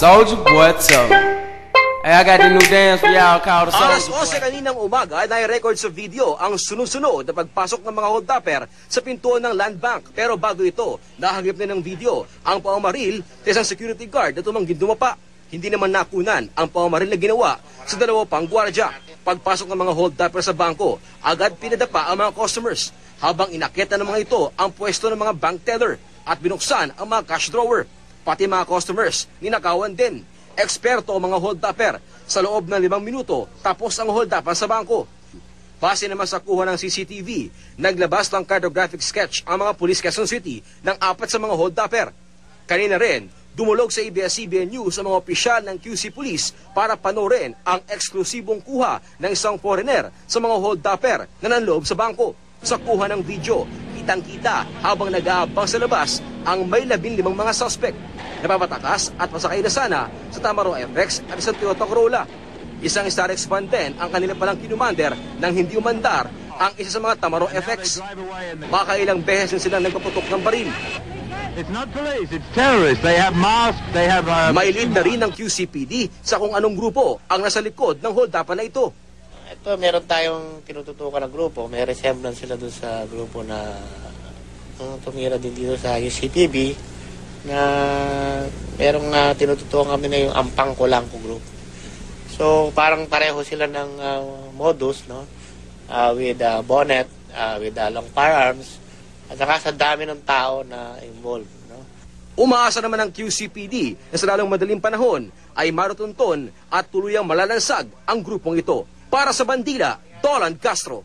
Soldier boy, me. Hey, I got the new dance for y'all called the Alas Soldier 11 boy. kaninang umaga na record sa video ang sunod-sunod na pagpasok ng mga hold-upper sa pintuan ng land bank. Pero bago ito, nahagip na ng video ang pamamaril sa isang security guard na tumanggid dumapa. Hindi naman nakunan ang pamamaril na ginawa sa dalawa pang gwardya. Pagpasok ng mga hold-upper sa bangko, agad pinadapa ang mga customers habang inakita ng mga ito ang pwesto ng mga bank teller at binuksan ang mga cash drawer. Pati mga customers, ninakawan din. Eksperto ang mga hold-upper. Sa loob ng limang minuto, tapos ang hold-upper sa bangko. Base naman sa kuha ng CCTV, naglabas ng cartographic sketch ang mga pulis Quezon City ng apat sa mga hold-upper. Kanina rin, dumulog sa ABS-CBN News ang mga opisyal ng QC Police para panorin ang eksklusibong kuha ng isang foreigner sa mga hold-upper na nanloob sa bangko. Sa kuha ng video, kitang-kita habang nag-aabang sa labas ang may labing limang mga suspect. Napapatakas at masakay na sana sa Tamaro FX at isang Toyota Corolla. Isang Star X1 din ang kanila palang kinumander nang hindi umandar ang isa sa mga Tamaro FX. Makailang beses din silang nagpaputok ng baril. It's not police, it's terrorists. They have masks, they have... Uh, May lead na rin ng QCPD sa kung anong grupo ang nasa likod ng hold-upan na ito. Ito, meron tayong tinututukan na grupo. May resemblance sila dun sa grupo na uh, tumira din dito sa UCTV na merong uh, tinututukan kami na yung Ampang Kulangko group. So, parang pareho sila ng uh, modus, no? Uh, with uh, bonnet, uh, with uh, long firearms, at saka sa dami ng tao na involved, no? Umaasa naman ang QCPD na sa lalong madaling panahon ay marutunton at tuluyang malalansag ang grupong ito. Para sa bandila, Dolan Castro.